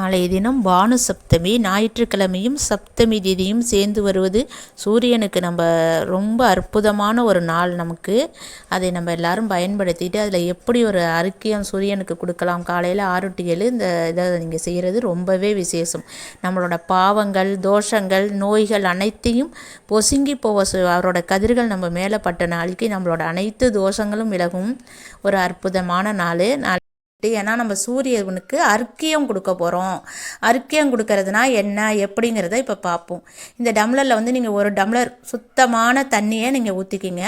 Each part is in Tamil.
நாளைய தினம் பானு சப்தமி ஞாயிற்றுக்கிழமையும் சப்தமி திதியும் சேர்ந்து வருவது சூரியனுக்கு நம்ம ரொம்ப அற்புதமான ஒரு நாள் நமக்கு. அதை நம்ம எல்லாரும் பயன்படுத்திட்டு அதில் எப்படி ஒரு அறிக்கையம் சூரியனுக்கு கொடுக்கலாம்? காலையில் ஆறு டு ஏழு இந்த இதை நீங்கள் செய்கிறது ரொம்பவே விசேஷம். நம்மளோட பாவங்கள் தோஷங்கள் நோய்கள் அனைத்தையும் பொசுங்கி போக சு- அவரோட கதிர்கள் நம்ம மேலே பட்ட நாளைக்கு நம்மளோட அனைத்து தோஷங்களும் விலகும். ஒரு அற்புதமான நாள் நாள். ஏன்னா நம்ம சூரியனுக்கு அர்க்கியம் கொடுக்க போகிறோம் அர்க்கியம் கொடுக்கறதுனா என்ன எப்படிங்கிறத இப்போ பார்ப்போம் இந்த டம்ளரில் வந்து நீங்கள் ஒரு டம்ளர் சுத்தமான தண்ணியை நீங்கள் ஊற்றிக்கிங்க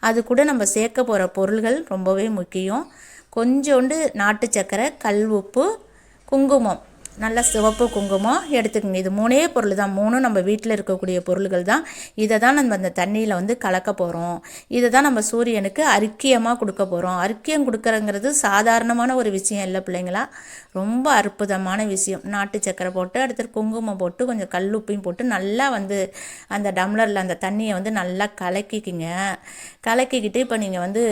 அது கூட நம்ம சேர்க்க போகிற பொருள்கள் ரொம்பவே முக்கியம். கொஞ்சோண்டு நாட்டு சர்க்கரை கல் உப்பு குங்குமம். நல்ல சிவப்பு குங்குமம் எடுத்துக்கோங்க. இது மூணே பொருள் தான். மூணும் நம்ம வீட்டில் இருக்கக்கூடிய பொருள்கள் தான். இதை தான் நம்ம அந்த தண்ணியில் வந்து கலக்க போகிறோம் இதை தான் நம்ம சூரியனுக்கு அரிக்கியமாக கொடுக்க போகிறோம் அரிக்கியம் கொடுக்குறங்கிறது சாதாரணமான ஒரு விஷயம் இல்லை பிள்ளைங்களா. ரொம்ப அற்புதமான விஷயம். நாட்டு சக்கரை போட்டு அடுத்து குங்குமம் போட்டு கொஞ்சம் கல்லுப்பையும் போட்டு நல்லா வந்து அந்த டம்ளரில் அந்த தண்ணியை வந்து நல்லா கலக்கிக்கிங்க. கலக்கிக்கிட்டு இப்போ நீங்கள் வந்து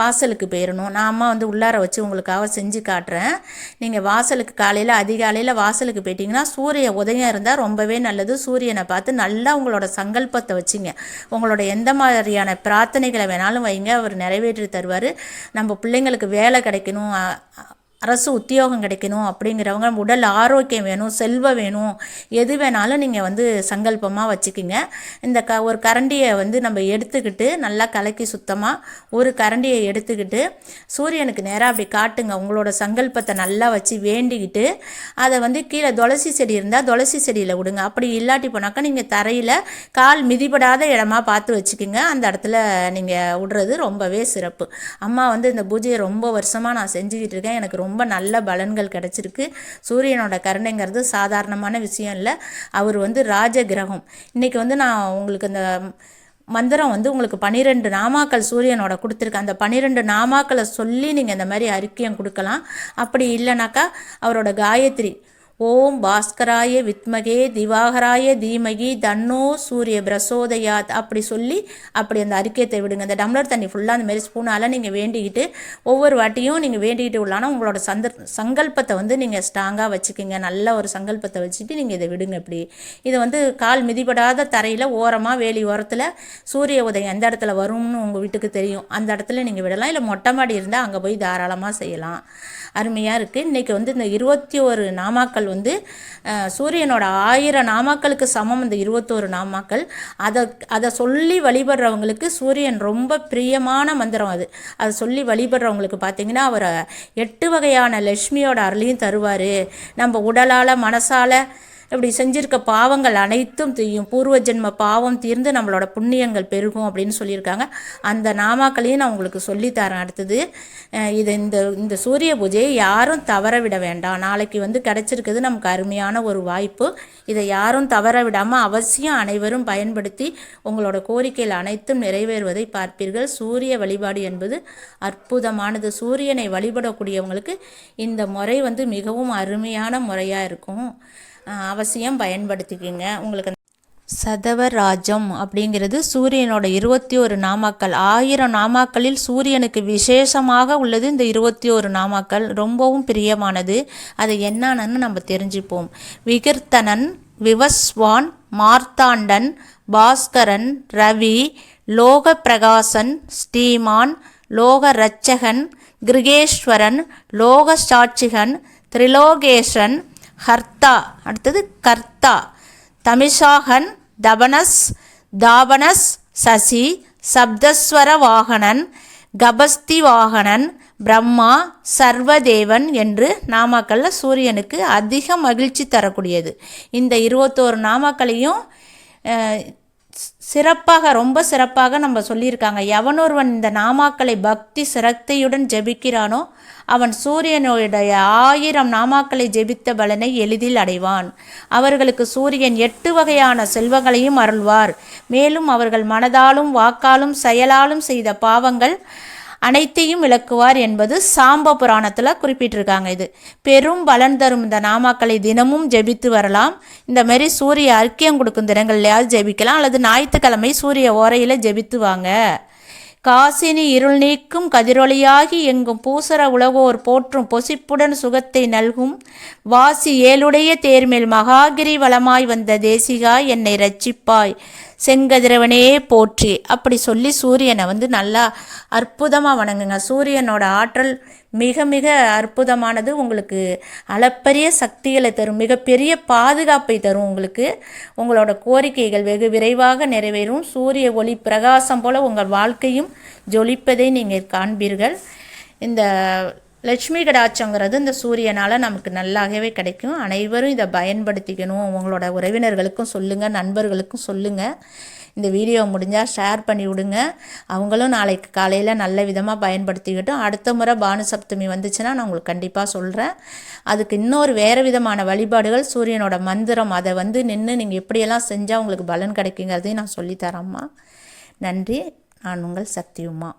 வாசலுக்கு போயிடணும் நான் அம்மா வந்து உள்ளார வச்சு உங்களுக்காக செஞ்சு காட்டுறேன். நீங்கள் வாசலுக்கு காலையில் அதிக அதிகாலையில் வாசலுக்கு போயிட்டீங்கன்னா சூரிய உதயம் இருந்தால் ரொம்பவே நல்லது. சூரியனை பார்த்து நல்லா உங்களோட சங்கல்பத்தை வச்சுங்க. உங்களோட எந்த மாதிரியான பிரார்த்தனைகளை வேணாலும் வைங்க. அவர் நிறைவேற்றி தருவார். நம்ம பிள்ளைங்களுக்கு வேலை கிடைக்கணும். அரசு உத்தியோகம் கிடைக்கணும் அப்படிங்கிறவங்க உடல் ஆரோக்கியம் வேணும் செல்வம் வேணும் எது வேணாலும் நீங்கள் வந்து சங்கல்பமாக வச்சுக்கிங்க. இந்த க ஒரு கரண்டியை வந்து நம்ம எடுத்துக்கிட்டு நல்லா கலக்கி சுத்தமாக ஒரு கரண்டியை எடுத்துக்கிட்டு சூரியனுக்கு நேராக அப்படி காட்டுங்க. உங்களோட சங்கல்பத்தை நல்லா வச்சு வேண்டிக்கிட்டு அதை வந்து கீழே துளசி செடி இருந்தால் துளசி செடியில் விடுங்க. அப்படி இல்லாட்டி போனாக்கா நீங்கள் தரையில் கால் மிதிபடாத இடமா பார்த்து வச்சுக்கிங்க. அந்த இடத்துல நீங்கள் விடுறது ரொம்பவே சிறப்பு. அம்மா வந்து இந்த பூஜையை ரொம்ப வருஷமாக நான் செஞ்சுக்கிட்டு இருக்கேன். எனக்கு ரொம்ப ரொம்ப நல்ல பலன்கள் கிடச்சிருக்கு. சூரியனோட கருணைங்கிறது சாதாரணமான விஷயம் இல்லை. அவர் வந்து ராஜ கிரகம். இன்றைக்கி வந்து நான் உங்களுக்கு இந்த மந்திரம் வந்து உங்களுக்கு பன்னிரெண்டு நாமாக்கள் சூரியனோட கொடுத்துருக்கேன் அந்த பன்னிரெண்டு நாமாக்களை சொல்லி நீங்கள் இந்த மாதிரி அறிக்கையும் கொடுக்கலாம். அப்படி இல்லைனாக்கா அவரோட காயத்ரி ஓம் பாஸ்கராய வித்மகே திவாகராய தீமகி தன்னோ சூரிய பிரசோதயாத் அப்படி சொல்லி அப்படி அந்த அறிக்கையத்தை விடுங்க. அந்த டம்ளர் தண்ணி ஃபுல்லாக அந்த மாதிரி ஸ்பூனால் நீங்கள் வேண்டிக்கிட்டு ஒவ்வொரு வாட்டியும் நீங்கள் வேண்டிக்கிட்டு உள்ளானா உங்களோட சந்த சங்கல்பத்தை வந்து நீங்கள் ஸ்ட்ராங்காக வச்சுக்கோங்க. நல்ல ஒரு சங்கல்பத்தை வச்சுட்டு நீங்கள் இதை விடுங்க இப்படி இதை வந்து கால் மிதிபடாத தரையில் ஓரமாக வேலி ஓரத்தில் சூரிய உதயம் எந்த இடத்துல வரும்னு உங்கள் வீட்டுக்கு தெரியும். அந்த இடத்துல நீங்கள் விடலாம். இல்லை மொட்டை மாடி இருந்தால் அங்கே போய் தாராளமாக செய்யலாம். அருமையாக இருக்குது இன்றைக்கி வந்து இந்த இருபத்தி ஒரு நாமாக்கள் வந்து சூரியனோட ஆயிரம் நாமாக்களுக்கு சமம் இந்த இருபத்தோரு நாமாக்கள் அதை அதை சொல்லி வழிபடுறவங்களுக்கு சூரியன் ரொம்ப பிரியமான மந்திரம் அது. அதை சொல்லி வழிபடுறவங்களுக்கு பார்த்திங்கன்னா அவர் எட்டு வகையான லக்ஷ்மியோட அருளையும் தருவார். நம்ம உடலால் மனசால் இப்படி செஞ்சிருக்க பாவங்கள் அனைத்தும் தீயும். பூர்வ ஜென்ம பாவம் தீர்ந்து நம்மளோட புண்ணியங்கள் பெருகும் அப்படின்னு சொல்லியிருக்காங்க. அந்த நாமாக்களையும் நான் உங்களுக்கு சொல்லித்தரேன். அடுத்தது இது இந்த இந்த சூரிய பூஜையை யாரும் தவற விட வேண்டாம். நாளைக்கு வந்து கிடச்சிருக்குது நமக்கு அருமையான ஒரு வாய்ப்பு. இதை யாரும் தவற விடாமல் அவசியம் அனைவரும் பயன்படுத்தி உங்களோட கோரிக்கைகள் அனைத்தும் நிறைவேறுவதை பார்ப்பீர்கள். சூரிய வழிபாடு என்பது அற்புதமானது. சூரியனை வழிபடக்கூடியவங்களுக்கு இந்த முறை வந்து மிகவும் அருமையான முறையாக இருக்கும். அவசியம் பயன்படுத்திக்கிங்க. உங்களுக்கு சதவராஜம் அப்படிங்கிறது சூரியனோட இருபத்தி ஒரு நாமாக்கள். ஆயிரம் நாமாக்களில் சூரியனுக்கு விசேஷமாக உள்ளது இந்த இருபத்தி ஒரு நாமாக்கள். ரொம்பவும் பிரியமானது. அது என்னன்னு நம்ம தெரிஞ்சுப்போம். விகிர்த்தனன் விவஸ்வான் மார்த்தாண்டன் பாஸ்கரன் ரவி லோக பிரகாசன் ஸ்ரீமான் லோக ரட்சகன் கிருகேஸ்வரன் லோக சாட்சிகன் திரிலோகேசன் ஹர்த்தா அடுத்தது கர்த்தா தமிஷாகன் தபனஸ் தாபனஸ் சசி சப்தஸ்வர வாகனன் கபஸ்தி வாகனன் பிரம்மா சர்வதேவன் என்று நாமாக்கள்ல சூரியனுக்கு அதிக மகிழ்ச்சி தரக்கூடியது. இந்த இருபத்தோரு நாமாக்களையும் சிறப்பாக ரொம்ப சிறப்பாக நம்ம சொல்லியிருக்காங்க. எவனொருவன் இந்த நாமாக்களை பக்தி சிரத்தையுடன் ஜெபிக்கிறானோ அவன் சூரியனுடைய ஆயிரம் நாமாக்களை ஜெபித்த பலனை எளிதில் அடைவான். அவர்களுக்கு சூரியன் எட்டு வகையான செல்வங்களையும் அருள்வார். மேலும் அவர்கள் மனதாலும் வாக்காலும் செயலாலும் செய்த பாவங்கள் அனைத்தையும் விளக்குவார் என்பது சாம்ப புராணத்தில் குறிப்பிட்டிருக்காங்க இது. பெரும் பலன் தரும் இந்த நாமாக்களை தினமும் ஜெபித்து வரலாம். இந்த மாதிரி சூரிய அர்க்கியம் கொடுக்கும் தினங்கள்லையாவது ஜெபிக்கலாம். அல்லது ஞாயிற்றுக்கிழமை சூரிய ஓரையில் ஜெபித்து வாங்க. காசினி இருள் நீக்கும் கதிரொலியாகி எங்கும் பூசர உலகோர் போற்றும் பொசிப்புடன் சுகத்தை நல்கும். வாசி ஏழுடைய தேர்மேல் மகாகிரி வளமாய் வந்த தேசிகா என்னை ரட்சிப்பாய். செங்கதிரவனே போற்றி. அப்படி சொல்லி சூரியனை வந்து நல்லா அற்புதமாக வணங்குங்க. சூரியனோட ஆற்றல் மிக மிக அற்புதமானது உங்களுக்கு அளப்பரிய சக்திகளை தரும் மிகப்பெரிய பாதுகாப்பை தரும் உங்களுக்கு. உங்களோட கோரிக்கைகள் வெகு விரைவாக நிறைவேறும். சூரிய ஒளி பிரகாசம் போல உங்கள் வாழ்க்கையும் ஜொலிப்பதை நீங்கள் காண்பீர்கள். இந்த லட்சுமி கடாட்சங்கிறது இந்த சூரியனால் நமக்கு நல்லாகவே கிடைக்கும். அனைவரும் இதை பயன்படுத்திக்கணும். உங்களோட உறவினர்களுக்கும் சொல்லுங்கள் நண்பர்களுக்கும் சொல்லுங்கள் இந்த வீடியோ முடிஞ்சால் ஷேர் பண்ணி விடுங்க. அவங்களும் நாளைக்கு காலையில் நல்ல விதமாக பயன்படுத்திக்கிட்டும். அடுத்த முறை பானு சப்தமி வந்துச்சுன்னா நான் உங்களுக்கு கண்டிப்பாக சொல்கிறேன் அதுக்கு இன்னொரு வேறு விதமான வழிபாடுகள் சூரியனோட மந்திரம். அதை வந்து நின்று நீங்கள் எப்படியெல்லாம் செஞ்சால் உங்களுக்கு பலன் கிடைக்குங்கிறதையும் நான் சொல்லித்தரேம்மா நன்றி. நான் உங்கள் சக்தியுமா